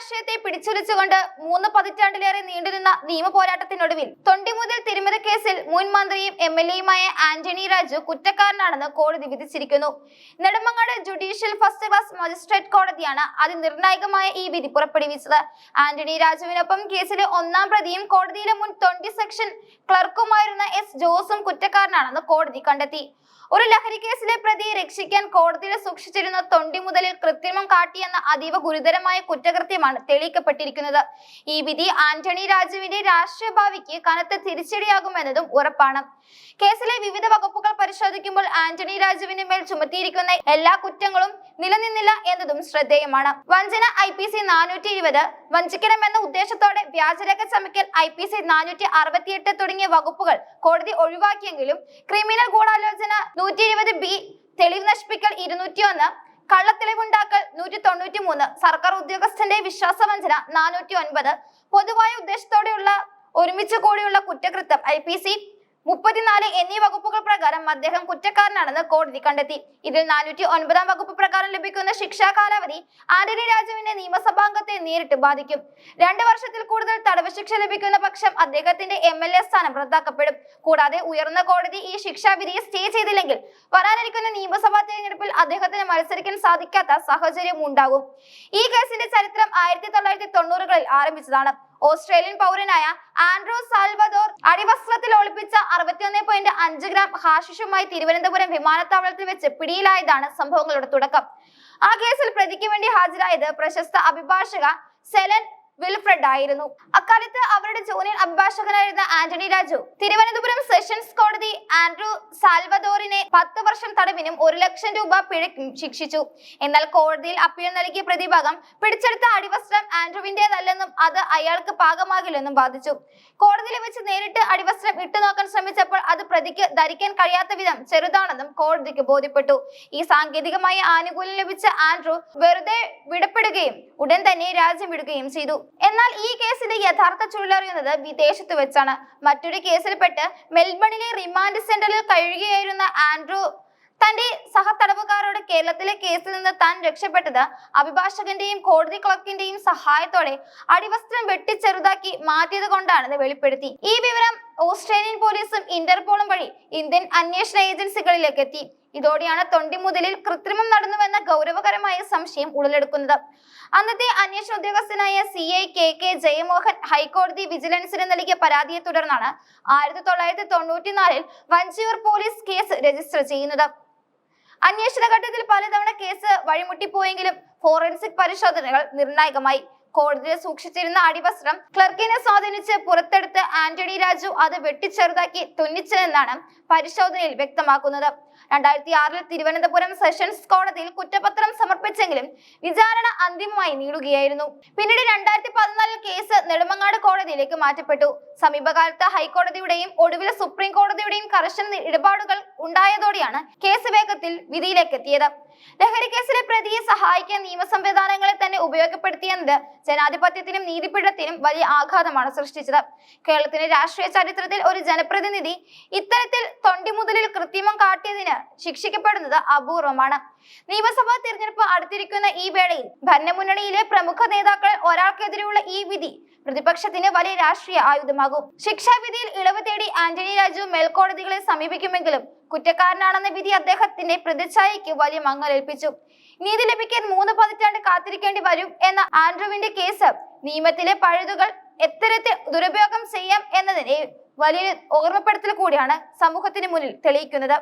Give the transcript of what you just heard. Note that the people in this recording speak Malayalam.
രാഷ്ട്രീയത്തെ പിടിച്ചുലച്ചുകൊണ്ട് മൂന്ന് പതിറ്റാണ്ടിലേറെ നീണ്ടുനിന്ന നിയമ പോരാട്ടത്തിനൊടുവിൽ തൊണ്ടിമുതൽ തിരുമല കേസിൽ മുൻ മന്ത്രിയും എം എൽ എയുമായ ആന്റണി രാജു കുറ്റക്കാരനാണെന്ന് കോടതി വിധിച്ചിരിക്കുന്നു. Nedumangad judicial first class magistrate കോടതിയാണ് അതിനിർണായകമായ ഈ വിധി പുറപ്പെടുവിച്ചത്. ആന്റണി രാജുവിനൊപ്പം കേസിലെ ഒന്നാം പ്രതിയും കോടതിയിലെ മുൻ തൊണ്ടി സെക്ഷൻ ക്ലർക്കുമായിരുന്ന എസ് ജോസും കുറ്റക്കാരനാണെന്ന് കോടതി കണ്ടെത്തി. ഒരു ലഹരി കേസിലെ പ്രതിയെ രക്ഷിക്കാൻ കോടതിയിൽ സൂക്ഷിച്ചിരുന്ന തൊണ്ടി മുതലിൽ കൃത്രിമം കാട്ടിയെന്ന അതീവ ഗുരുതരമായ കുറ്റകൃത്യമാണ് തെളിയിക്കപ്പെട്ടിരിക്കുന്നത്. ഈ വിധി ആന്റണി രാജുവിന്റെ രാഷ്ട്രീയ ഭാവിക്ക് കനത്ത തിരിച്ചടിയാകുമെന്നതും ഉറപ്പാണ്. കേസിലെ വിവിധ വകുപ്പുകൾ പരിശോധിക്കുമ്പോൾ ആന്റണി രാജുവിന് മേൽ ചുമത്തിയിരിക്കുന്ന എല്ലാ കുറ്റങ്ങളും നിലനിന്നില്ല എന്നതും ശ്രദ്ധേയമാണ്. വഞ്ചന ഐ പി സി നാനൂറ്റി ഇരുപത് വഞ്ചിക്കണമെന്ന ഉദ്ദേശത്തോടെ വ്യാജരേഖ ചമയ്ക്കൽ ഐ പി സി നാനൂറ്റി അറുപത്തിയെട്ട് തുടങ്ങിയ വകുപ്പുകൾ കോടതി ഒഴിവാക്കിയെങ്കിലും ക്രിമിനൽ ഗൂഢാലോചന നൂറ്റി ഇരുപത് ബി തെളിവ് നശിപ്പിക്കൽ ഇരുന്നൂറ്റി ഒന്ന് കള്ളത്തെളിവുണ്ടാക്കൽ നൂറ്റി തൊണ്ണൂറ്റി മൂന്ന് സർക്കാർ ഉദ്യോഗസ്ഥന്റെ വിശ്വാസവഞ്ചന നാനൂറ്റി ഒൻപത് പൊതുവായ ഉദ്ദേശത്തോടെയുള്ള ഒരുമിച്ച് കൂടിയുള്ള കുറ്റകൃത്യം ഐ പി സി മുപ്പത്തിനാല് എന്നീ വകുപ്പുകൾ പ്രകാരം അദ്ദേഹം കുറ്റക്കാരനാണെന്ന് കോടതി കണ്ടെത്തി. ഇതിൽ നാനൂറ്റി ഒൻപതാം വകുപ്പ് പ്രകാരം ലഭിക്കുന്ന ശിക്ഷാ കാലാവധി ആന്റണി രാജുവിന്റെ നിയമസഭാംഗത്തെ നേരിട്ട് ബാധിക്കും. രണ്ട് വർഷത്തിൽ കൂടുതൽ തടവ് ശിക്ഷ ലഭിക്കുന്ന പക്ഷം അദ്ദേഹത്തിന്റെ എം എൽ എ സ്ഥാനം റദ്ദാക്കപ്പെടും. കൂടാതെ ഉയർന്ന കോടതി ഈ ശിക്ഷാവിധിയെ സ്റ്റേ ചെയ്തില്ലെങ്കിൽ വരാനിരിക്കുന്ന നിയമസഭാ തെരഞ്ഞെടുപ്പിൽ അദ്ദേഹത്തിന് മത്സരിക്കാൻ സാധിക്കാത്ത സാഹചര്യം ഉണ്ടാകും ഈ കേസിന്റെ ചരിത്രം ആയിരത്തി തൊള്ളായിരത്തി തൊണ്ണൂറുകളിൽ ആരംഭിച്ചതാണ്. ഓസ്ട്രേലിയൻ പൗരനായ ആൻഡ്രോ സാൽവദോർ അറുപത്തിയൊന്ന് പോയിന്റ് അഞ്ച് ഗ്രാം ഹാഷിഷുമായി തിരുവനന്തപുരം വിമാനത്താവളത്തിൽ വെച്ച് പിടിയിലായതാണ് സംഭവങ്ങളുടെ തുടക്കം. ആ കേസിൽ പ്രതിക്ക് വേണ്ടി ഹാജരായത് പ്രശസ്ത അഭിഭാഷക സെലൻ വിൽഫ്രഡ് ആയിരുന്നു. അക്കാലത്ത് അവരുടെ ജൂനിയർ അഭിഭാഷകനായിരുന്ന ആന്റണി രാജു തിരുവനന്തപുരം സെഷൻസ് കോടതി ആൻഡ്രൂ സാൽവദോറിനെ പത്ത് വർഷം തടവിനും ഒരു ലക്ഷം രൂപ പിഴയ്ക്കും ശിക്ഷിച്ചു. എന്നാൽ കോടതിയിൽ അപ്പീൽ നൽകിയ പ്രതിഭാഗം പിടിച്ചെടുത്ത അടിവസ്ത്രം ആൻഡ്രുവിന്റേതല്ലെന്നും അത് അയാൾക്ക് പാകമാകില്ലെന്നും വാദിച്ചു. കോടതിയിൽ വെച്ച് നേരിട്ട് അടിവസ്ത്രം ഇട്ടുനോക്കാൻ ശ്രമിച്ചപ്പോൾ അത് പ്രതിക്ക് ധരിക്കാൻ കഴിയാത്ത വിധം ചെറുതാണെന്നും കോടതിക്ക് ബോധ്യപ്പെട്ടു. ഈ സാങ്കേതികമായ ആനുകൂല്യം ലഭിച്ച ആൻഡ്രൂ വെറുതെ വിടപ്പെടുകയും ഉടൻ തന്നെ രാജ്യം വിടുകയും ചെയ്തു. എന്നാൽ ഈ കേസിന്റെ യഥാർത്ഥ ചുഴലറിയുന്നത് വിദേശത്ത് വെച്ചാണ്. മറ്റൊരു കേസിൽപ്പെട്ട് മെൽബണിലെ റിമാൻഡ് സെന്ററിൽ കഴിയുകയായിരുന്ന ആൻഡ്രൂ തന്റെ സഹതടവുകാരോട് കേരളത്തിലെ കേസിൽ നിന്ന് താൻ രക്ഷപ്പെട്ടത് അഭിഭാഷകന്റെയും കോടതി ക്ലർക്കിന്റെയും സഹായത്തോടെ അടിവസ്ത്രം വെട്ടിച്ചെറുതാക്കി മാറ്റിയത് കൊണ്ടാണെന്ന് വെളിപ്പെടുത്തി. ഈ വിവരം ഓസ്ട്രേലിയൻ പോലീസും ഇന്റർപോളും വഴി ഇന്ത്യൻ അന്വേഷണ ഏജൻസികളിലേക്ക് എത്തി. ഇതോടെയാണ് തൊണ്ടിമുതലിൽ കൃത്രിമം നടന്നുവെന്ന ഗൗരവകരമായ സംശയം ഉടലെടുക്കുന്നത്. അന്നത്തെ അന്വേഷണ ഉദ്യോഗസ്ഥനായ C I K K Jayamohan ഹൈക്കോടതി വിജിലൻസിന് നൽകിയ പരാതിയെ തുടർന്നാണ് ആയിരത്തി തൊള്ളായിരത്തി തൊണ്ണൂറ്റിനാലിൽ വഞ്ചിയൂർ പോലീസ് കേസ് രജിസ്റ്റർ ചെയ്യുന്നത്. അന്വേഷണ ഘട്ടത്തിൽ പലതവണ കേസ് വഴിമുട്ടിപ്പോയെങ്കിലും ഫോറൻസിക് പരിശോധനകൾ നിർണായകമായി. കോടതിയിൽ സൂക്ഷിച്ചിരുന്ന അടിവസ്ത്രം ക്ലർക്കിനെ സ്വാധീനിച്ച് പുറത്തെടുത്ത് ആന്റണി രാജു അത് വെട്ടിച്ചെറുതാക്കി തുന്നിച്ചതെന്നാണ് പരിശോധനയിൽ വ്യക്തമാക്കുന്നത്. രണ്ടായിരത്തി ആറിൽ തിരുവനന്തപുരം സെഷൻസ് കോടതിയിൽ കുറ്റപത്രം സമർപ്പിച്ചെങ്കിലും വിചാരണ അന്തിമമായി നീളുകയായിരുന്നു. പിന്നീട് രണ്ടായിരത്തി പതിനാലിൽ കേസ് നെടുമങ്ങാട് കോടതിയിലേക്ക് മാറ്റപ്പെട്ടു. സമീപകാലത്ത് ഹൈക്കോടതിയുടെയും ഒടുവിൽ സുപ്രീം കോടതിയുടെയും കർശന ഇടപാടുകൾ ഉണ്ടായതോടെയാണ് കേസ് വേഗത്തിൽ വിധിയിലേക്ക് എത്തിയത് ലഹരി കേസിലെ പ്രതിയെ സഹായിക്കാൻ നിയമ സംവിധാനങ്ങളെ തന്നെ ഉപയോഗപ്പെടുത്തിയെന്നത് ജനാധിപത്യത്തിനും നീതിപീഠത്തിനും വലിയ ആഘാതമാണ് സൃഷ്ടിച്ചത്. കേരളത്തിന്റെ രാഷ്ട്രീയ ചരിത്രത്തിൽ ഒരു ജനപ്രതിനിധി ഇത്തരത്തിൽ തൊണ്ടിമുതലിൽ കൃത്രിമം കാട്ടിയതിന് ശിക്ഷിക്കപ്പെടുന്നത് അപൂർവമാണ്. നിയമസഭാ തിരഞ്ഞെടുപ്പ് അടുത്തിരിക്കുന്ന ഈ വേളയിൽ ഭരണമുന്നണിയിലെ പ്രമുഖ നേതാക്കൾ ഒരാൾക്കെതിരെയുള്ള ഈ വിധി പ്രതിപക്ഷത്തിന് വലിയ രാഷ്ട്രീയ ആയുധമാകും. ശിക്ഷാവിധിയിൽ ഇളവ് തേടി ആന്റണി രാജു മേൽക്കോടതികളെ സമീപിക്കുമെങ്കിലും കുറ്റക്കാരനാണെന്ന വിധി അദ്ദേഹത്തിന്റെ പ്രതിച്ഛായയ്ക്ക് വലിയ മങ്ങലേൽപ്പിച്ചു നീതി ലഭിക്കാൻ മൂന്ന് പതിറ്റാണ്ട് കാത്തിരിക്കേണ്ടി വരും എന്ന ആൻഡ്രുവിന്റെ കേസ് നിയമത്തിലെ പഴുതുകൾ എത്തരത്തിൽ ദുരുപയോഗം ചെയ്യാം എന്നതിനെ വലിയൊരു ഓർമ്മപ്പെടുത്തൽ കൂടിയാണ് സമൂഹത്തിന് മുന്നിൽ തെളിയിക്കുന്നത്.